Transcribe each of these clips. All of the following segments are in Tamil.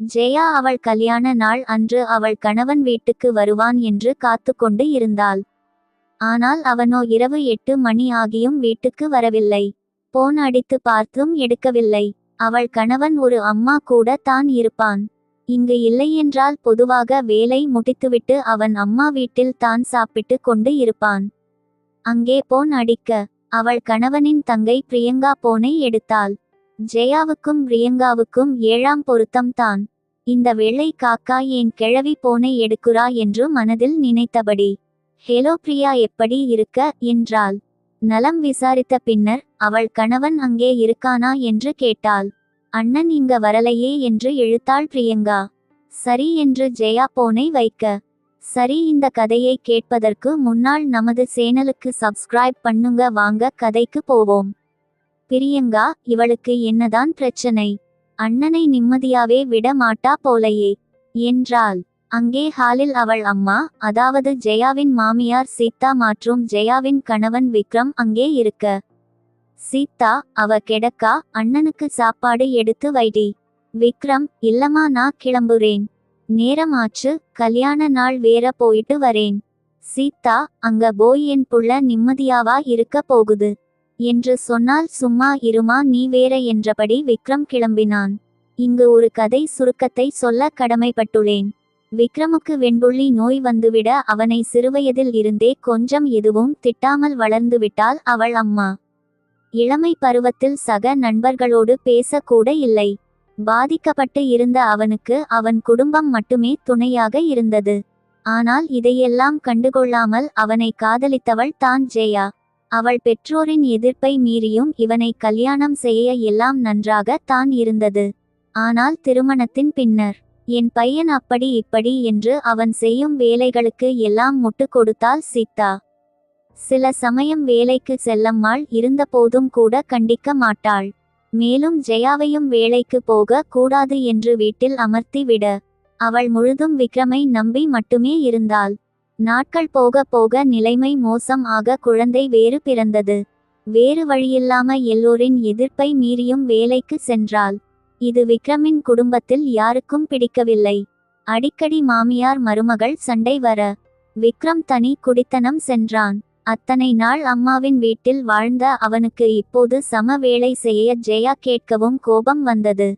ஜெயா அவள் கல்யாண நாள் அன்று அவள் கணவன் வீட்டுக்கு வருவான் என்று காத்து கொண்டு இருந்தாள். ஆனால் அவனோ இரவு எட்டு மணி ஆகியும் வீட்டுக்கு வரவில்லை. போன் அடித்து பார்த்தும் எடுக்கவில்லை. அவள் கணவன் ஒரு அம்மா கூட தான் இருப்பான். இங்கு இல்லையென்றால் பொதுவாக வேலை முடித்துவிட்டு அவன் அம்மா வீட்டில் தான் சாப்பிட்டு கொண்டு இருப்பான். அங்கே போன் அடிக்க அவள் கணவனின் தங்கை பிரியங்கா போனை எடுத்தாள். ஜெயாவுக்கும் பிரியங்காவுக்கும் ஏழாம் பொருத்தம் தான். இந்த வெள்ளை காக்கா ஏன் கிழவி போனை எடுக்குறா என்று மனதில் நினைத்தபடி ஹெலோ பிரியா எப்படி இருக்க? என்றாள். நலம் விசாரித்த பின்னர் அவள் கணவன் அங்கே இருக்கானா? என்று கேட்டாள். அண்ணன் இங்க வரலையே என்று இழுத்தாள் பிரியங்கா. சரி என்று ஜெயா போனை வைக்க. சரி இந்த கதையை கேட்பதற்கு முன்னால் நமது சேனலுக்கு சப்ஸ்கிரைப் பண்ணுங்க வாங்க கதைக்கு போவோம். பிரியங்கா இவளுக்கு என்னதான் பிரச்சனை? அண்ணனை நிம்மதியாவே விட மாட்டா போலையே. என்றாள். அங்கே ஹாலில் அவள் அம்மா அதாவது ஜெயாவின் மாமியார் சீதா மற்றும் ஜெயாவின் கணவன் விக்ரம் அங்கே இருக்க. சீதா அவ கெடக்கா? அண்ணனுக்கு சாப்பாடு எடுத்து வைடி. விக்ரம் இல்லம்மா நான் கிளம்புறேன். நேரம் ஆச்சு கல்யாண நாள் வேற போயிட்டு வரேன். சீதா அங்க போய் என் புள்ள நிம்மதியாவா இருக்க போகுது? என்று சொன்னால் சும்மா இருமா நீ வேற என்றபடி விக்ரம் கிளம்பினான். இங்கு ஒரு கதை சுருக்கத்தை சொல்ல கடமைப்பட்டுள்ளேன். விக்ரமுக்கு வெண்புள்ளி நோய் வந்துவிட அவனை சிறுவயதில் இருந்தே கொஞ்சம் எதுவும் திட்டாமல் வளர்ந்துவிட்டால் அவள் அம்மா. இளமை பருவத்தில் சக நண்பர்களோடு பேசக்கூட இல்லை. பாதிக்கப்பட்டு இருந்த அவனுக்கு அவன் குடும்பம் மட்டுமே துணையாக இருந்தது. ஆனால் இதையெல்லாம் கண்டுகொள்ளாமல் அவனை காதலித்தவள் தான் ஜெயா. அவள் பெற்றோரின் எதிர்ப்பை மீறியும் இவனை கல்யாணம் செய்ய எல்லாம் நன்றாக தான் இருந்தது. ஆனால் திருமணத்தின் பின்னர் என் பையன் அப்படி இப்படி என்று அவன் செய்யும் வேலைகளுக்கு எல்லாம் முட்டு கொடுத்தால் சீதா சில சமயம் வேலைக்கு செல்லம்மாள் இருந்தபோதும் கூட கண்டிக்க மாட்டாள். மேலும் ஜெயாவையும் வேலைக்கு போக கூடாது என்று வீட்டில் அமர்த்தி விட. அவள் முழுதும் விக்ரமை நம்பி மட்டுமே இருந்தாள். நாட்கள் போக போக நிலைமை மோசம் ஆக குழந்தை வேறு பிறந்தது. வேறு வழியில்லாம எல்லோரின் எதிர்ப்பை மீறியும் வேலைக்கு சென்றாள். இது விக்ரமின் குடும்பத்தில் யாருக்கும் பிடிக்கவில்லை. அடிக்கடி மாமியார் மருமகள் சண்டை வர விக்ரம் தனி குடித்தனம் சென்றான். அத்தனை நாள் அம்மாவின் வீட்டில் வாழ்ந்த அவனுக்கு இப்போது சம வேலை செய்ய ஜெயா கேட்கவும் கோபம் வந்தது.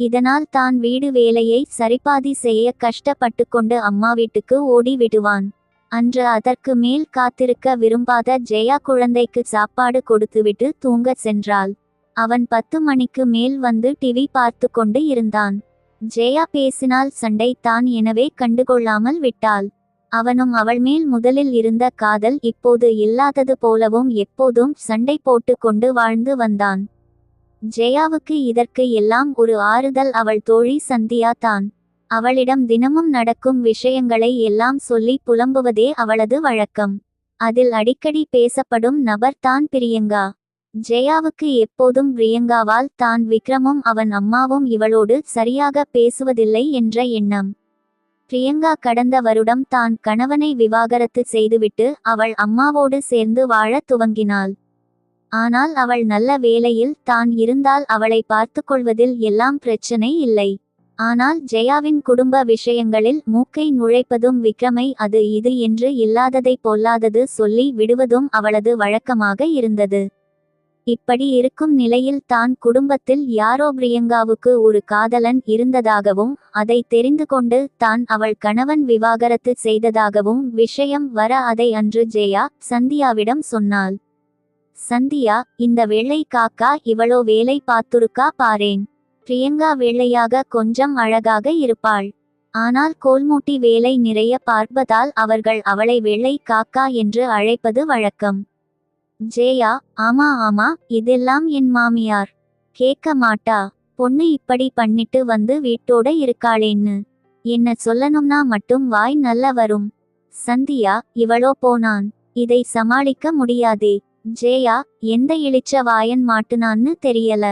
இதனால் தான் வீடு வேலையை சரிபாதி செய்ய கஷ்டப்பட்டு கொண்டு அம்மா வீட்டுக்கு ஓடி விடுவான். அன்று அதற்கு மேல் காத்திருக்க விரும்பாத ஜெயா குழந்தைக்கு சாப்பாடு கொடுத்துவிட்டு தூங்க சென்றாள். அவன் பத்து மணிக்கு மேல் வந்து டிவி பார்த்து கொண்டு இருந்தான். ஜெயா பேசினால் சண்டை தான் எனவே கண்டுகொள்ளாமல் விட்டாள். அவனும் அவள் மேல் முதலில் இருந்த காதல் இப்போது இல்லாதது போலவும் எப்போதும் சண்டை போட்டு கொண்டு வாழ்ந்து வந்தான். ஜெயாவுக்கு இதற்கு எல்லாம் ஒரு ஆறுதல் அவள் தோழி சந்தியா தான். அவளிடம் தினமும் நடக்கும் விஷயங்களை எல்லாம் சொல்லி புலம்புவதே அவளது வழக்கம். அதில் அடிக்கடி பேசப்படும் நபர் தான் பிரியங்கா. ஜெயாவுக்கு எப்போதும் பிரியங்காவால் தான் விக்ரமும் அவன் அம்மாவும் இவளோடு சரியாக பேசுவதில்லை என்ற எண்ணம். பிரியங்கா கடந்த வருடம் தான் கணவனை விவாகரத்து செய்துவிட்டு அவள் அம்மாவோடு சேர்ந்து வாழத் துவங்கினாள். ஆனால் அவள் நல்ல வேலையில் தான் இருந்தால் அவளை பார்த்து கொள்வதில் எல்லாம் பிரச்சனை இல்லை. ஆனால் ஜெயாவின் குடும்ப விஷயங்களில் மூக்கை நுழைப்பதும் விக்ரமை அது இது என்று இல்லாததை பொல்லாதது சொல்லி விடுவதும் அவளது வழக்கமாக இருந்தது. இப்படி இருக்கும் நிலையில் தான் குடும்பத்தில் யாரோ பிரியங்காவுக்கு ஒரு காதலன் இருந்ததாகவும் அதை தெரிந்து கொண்டு தான் அவள் கணவன் விவாகரத்து செய்ததாகவும் விஷயம் வர அதை அன்று ஜெயா சந்தியாவிடம் சொன்னாள். சந்தியா இந்த வெள்ளை காக்கா இவளோ வேலை பார்த்துருக்கா பாரேன். பிரியங்கா வெள்ளையாக கொஞ்சம் அழகாக இருப்பாள். ஆனால் கோல்மூட்டி வேலை நிறைய பார்ப்பதால் அவர்கள் அவளை வெள்ளை காக்கா என்று அழைப்பது வழக்கம். ஜேயா ஆமா ஆமா இதெல்லாம் என் மாமியார். கேட்க மாட்டா. பொண்ணு இப்படி பண்ணிட்டு வந்து வீட்டோட இருக்காளேன்னு. என்ன சொல்லணும்னா மட்டும் வாய் நல்ல வரும். சந்தியா இவளோ போனான். இதை சமாளிக்க முடியாதே. ஜேயா எந்த இளிச்ச வாயன் மாட்டுனான்னு தெரியல.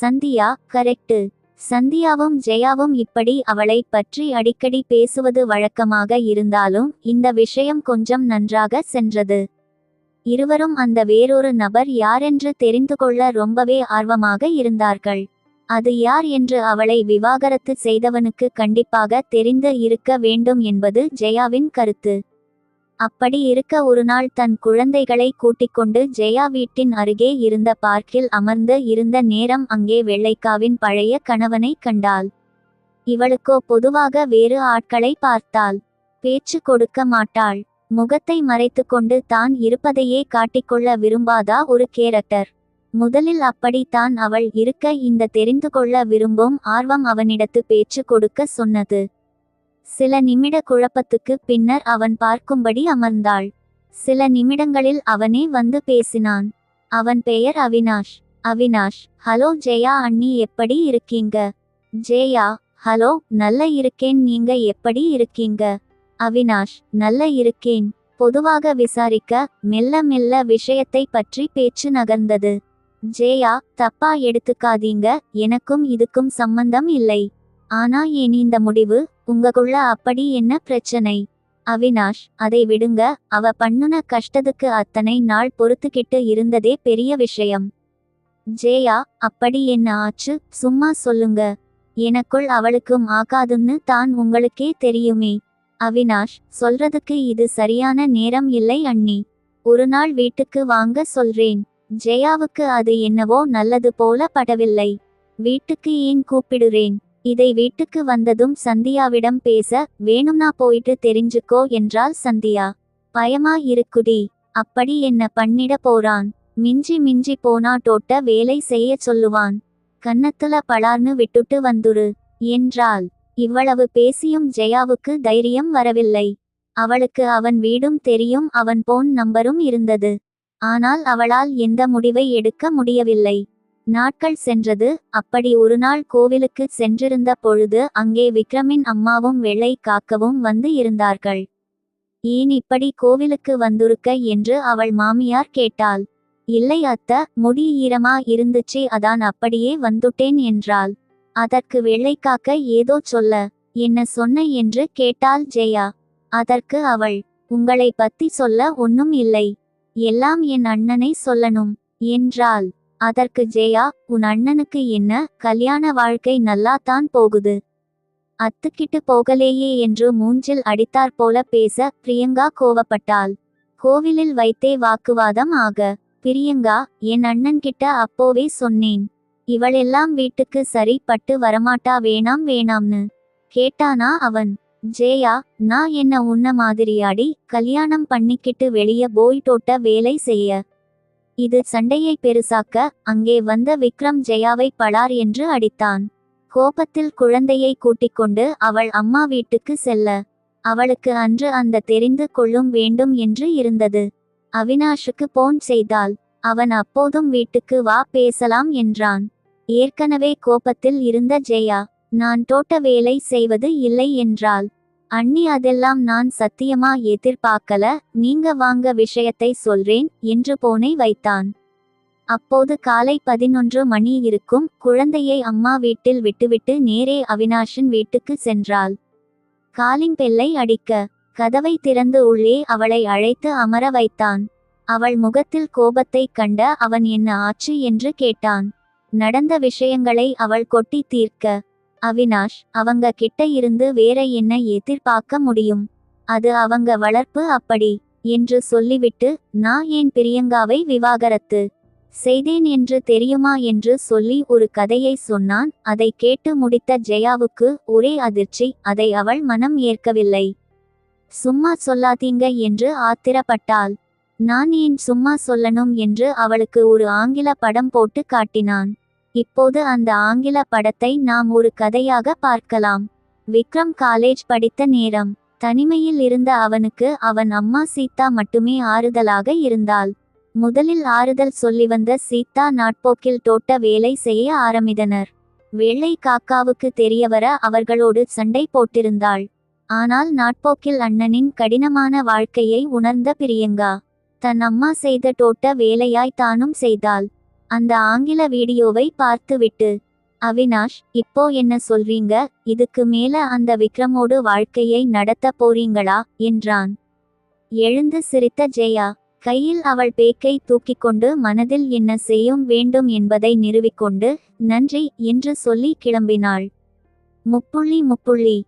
சந்தியா கரெக்டு. சந்தியாவும் ஜெயாவும் இப்படி அவளை பற்றி அடிக்கடி பேசுவது வழக்கமாக இருந்தாலும் இந்த விஷயம் கொஞ்சம் நன்றாக சென்றது. இருவரும் அந்த வேறொரு நபர் யாரென்று தெரிந்து கொள்ள ரொம்பவே ஆர்வமாக இருந்தார்கள். அது யார் என்று அவளை விவாகரத்து செய்தவனுக்கு கண்டிப்பாக தெரிந்து இருக்க வேண்டும் என்பது ஜெயாவின் கருத்து. அப்படி இருக்க ஒருநாள் தன் குழந்தைகளை கூட்டிக்கொண்டு ஜெயா வீட்டின் அருகே இருந்த பார்க்கில் அமர்ந்து இருந்த நேரம் அங்கே வெள்ளைக்காவின் பழைய கணவனை கண்டாள். இவளுக்கோ பொதுவாக வேறு ஆட்களை பார்த்தாள். பேச்சு கொடுக்க மாட்டாள். முகத்தை மறைத்துக்கொண்டு தான் இருப்பதையே காட்டிக்கொள்ள விரும்பாதா ஒரு கேரக்டர். முதலில் அப்படித்தான் அவள் இருக்க இந்த தெரிந்து கொள்ள விரும்பும் ஆர்வம் அவனிடத்து பேச்சு கொடுக்க சொன்னது. சில நிமிட குழப்பத்துக்கு பின்னர் அவன் பார்க்கும்படி அமர்ந்தாள். சில நிமிடங்களில் அவனே வந்து பேசினான். அவன் பெயர் அவினாஷ். அவினாஷ் ஹலோ ஜெயா அண்ணி எப்படி இருக்கீங்க? ஜெயா ஹலோ நல்ல இருக்கேன் நீங்க எப்படி இருக்கீங்க? அவினாஷ் நல்ல இருக்கேன். பொதுவாக விசாரிக்க மெல்ல மெல்ல விஷயத்தை பற்றி பேச்சு நகர்ந்தது. ஜெயா தப்பா எடுத்துக்காதீங்க எனக்கும் இதுக்கும் சம்பந்தம் இல்லை. ஆனா ஏன் இந்த முடிவு? உங்கக்குள்ள அப்படி என்ன பிரச்சனை? அவினாஷ் அதை விடுங்க. அவ பண்ணுன கஷ்டத்துக்கு அத்தனை நாள் பொறுத்துக்கிட்டு இருந்ததே பெரிய விஷயம். ஜேயா அப்படி என்ன ஆச்சு? சும்மா சொல்லுங்க. எனக்குள் அவளுக்கும் ஆகாதுன்னு தான் உங்களுக்கே தெரியுமே. அவினாஷ் சொல்றதுக்கு இது சரியான நேரம் இல்லை அண்ணி. ஒரு நாள் வீட்டுக்கு வாங்க சொல்றேன். ஜெயாவுக்கு அது என்னவோ நல்லது போல படவில்லை. வீட்டுக்கு ஏன் கூப்பிடுறேன்? இதை வீட்டுக்கு வந்ததும் சந்தியாவிடம் பேச வேணும்னா போயிட்டு தெரிஞ்சுக்கோ என்றாள் சந்தியா. பயமா இருக்குடி. அப்படி என்ன பண்ணிட போறான்? மிஞ்சி மிஞ்சி போனா டோட்ட வேலை செய்ய சொல்லுவான். கன்னத்துல பளார்னு விட்டுட்டு வந்துரு என்றாள். இவ்வளவு பேசியும் ஜெயாவுக்கு தைரியம் வரவில்லை. அவளுக்கு அவன் வீடும் தெரியும் அவன் போன் நம்பரும் இருந்தது. ஆனால் அவளால் எந்த முடிவை எடுக்க முடியவில்லை. நாட்கள் சென்றது. அப்படி ஒரு நாள் கோவிலுக்கு சென்றிருந்த பொழுது அங்கே விக்ரமின் அம்மாவும் வெள்ளை காக்கவும் வந்து இருந்தார்கள். ஏன் இப்படி கோவிலுக்கு வந்திருக்க? என்று அவள் மாமியார் கேட்டாள். இல்லை அத்த முடி ஈரமா இருந்துச்சு அதான் அப்படியே வந்துட்டேன் என்றாள். அதற்கு வெள்ளைக்காக்க ஏதோ சொல்ல என்ன சொன்ன? என்று கேட்டாள் ஜெயா. அதற்கு அவள் உங்களை பத்தி சொல்ல ஒன்னும் இல்லை. எல்லாம் என் அண்ணனை சொல்லணும் என்றாள். அதற்கு ஜெயா உன் அண்ணனுக்கு என்ன? கல்யாண வாழ்க்கை நல்லாத்தான் போகுது. அத்துக்கிட்டு போகலேயே என்று மூஞ்சில் அடித்தாற் போல பேச பிரியங்கா கோவப்பட்டாள். கோவிலில் வைத்தே வாக்குவாதம் ஆக. பிரியங்கா என் அண்ணன் கிட்ட அப்போவே சொன்னேன். இவளெல்லாம் வீட்டுக்கு சரி பட்டு வரமாட்டா வேணாம் வேணாம்னு. கேட்டானா அவன். ஜெயா நான் என்ன உன்ன மாதிரியாடி கல்யாணம் பண்ணிக்கிட்டு வெளிய போய் தோட்ட வேலை செய்ய. இது சண்டையை பெருசாக்க அங்கே வந்த விக்ரம் ஜெயாவை பளார் என்று அடித்தான். கோபத்தில் குழந்தையை கூட்டிக் கொண்டு அவள் அம்மா வீட்டுக்கு செல்ல. அவளுக்கு அன்று அந்த தெரிந்து கொள்ளும் வேண்டும் என்று இருந்தது. அவினாஷுக்கு போன் செய்தாள். அவன் அப்போதும் வீட்டுக்கு வா பேசலாம் என்றான். ஏற்கனவே கோபத்தில் இருந்த ஜெயா நான் தோட்ட வேலை செய்வது இல்லை என்றாள். அண்ணி அதெல்லாம் நான் சத்தியமா எதிர்பார்க்கல. நீங்க வாங்க விஷயத்தை சொல்றேன் என்று போனை வைத்தான். அப்போது காலை பதினொன்று மணி இருக்கும். குழந்தையை அம்மா வீட்டில் விட்டுவிட்டு நேரே அவினாஷின் வீட்டுக்கு சென்றாள். காலிங் பெல்லை அடிக்க. கதவை திறந்து உள்ளே அவளை அழைத்து அமர வைத்தான். அவள் முகத்தில் கோபத்தை கண்ட அவன் என்ன ஆச்சு? என்று கேட்டான். நடந்த விஷயங்களை அவள் கொட்டி தீர்க்க. அவினாஷ் அவங்க கிட்ட இருந்து வேற என்ன எதிர்பார்க்க முடியும்? அது அவங்க வளர்ப்பு அப்படி என்று சொல்லிவிட்டு நான் என் பிரியங்காவை விவாகரத்து செய்தேன் என்று தெரியுமா? என்று சொல்லி ஒரு கதையை சொன்னான். அதை கேட்டு முடித்த ஜெயாவுக்கு ஒரே அதிர்ச்சி அதை அவள் மனம் ஏற்கவில்லை. சும்மா சொல்லாதீங்க என்று ஆத்திரப்பட்டாள். நான் ஏன் சும்மா சொல்லணும்? என்று அவளுக்கு ஒரு ஆங்கில படம் போட்டு காட்டினான். இப்போது அந்த ஆங்கில படத்தை நாம் ஒரு கதையாக பார்க்கலாம். விக்ரம் காலேஜ் படித்த நேரம். தனிமையில் இருந்த அவனுக்கு அவன் அம்மா சீதா மட்டுமே ஆறுதலாக இருந்தாள். முதலில் ஆறுதல் சொல்லி வந்த சீதா நாட்போக்கில் தோட்ட வேலை செய்ய ஆரம்பித்தனர். வெள்ளை காக்காவுக்கு தெரியவர அவர்களோடு சண்டை போட்டிருந்தாள். ஆனால் நாட்போக்கில் அண்ணனின் கடினமான வாழ்க்கையை உணர்ந்த பிரியங்கா தன் அம்மா செய்த தோட்ட வேலையாய் தானும் செய்தாள். அந்த ஆங்கில வீடியோவை பார்த்துவிட்டு அவினாஷ் இப்போ என்ன சொல்றீங்க? இதுக்கு மேல அந்த விக்ரமோடு வாழ்க்கையை நடத்த போறீங்களா? என்றான். எழுந்து சிரித்த ஜெயா கையில் அவள் பேக்கை தூக்கிக் கொண்டு மனதில் என்ன செய்யும் வேண்டும் என்பதை நிறுவிக்கொண்டு நன்றி என்று சொல்லி கிளம்பினாள். முப்புள்ளி முப்புள்ளி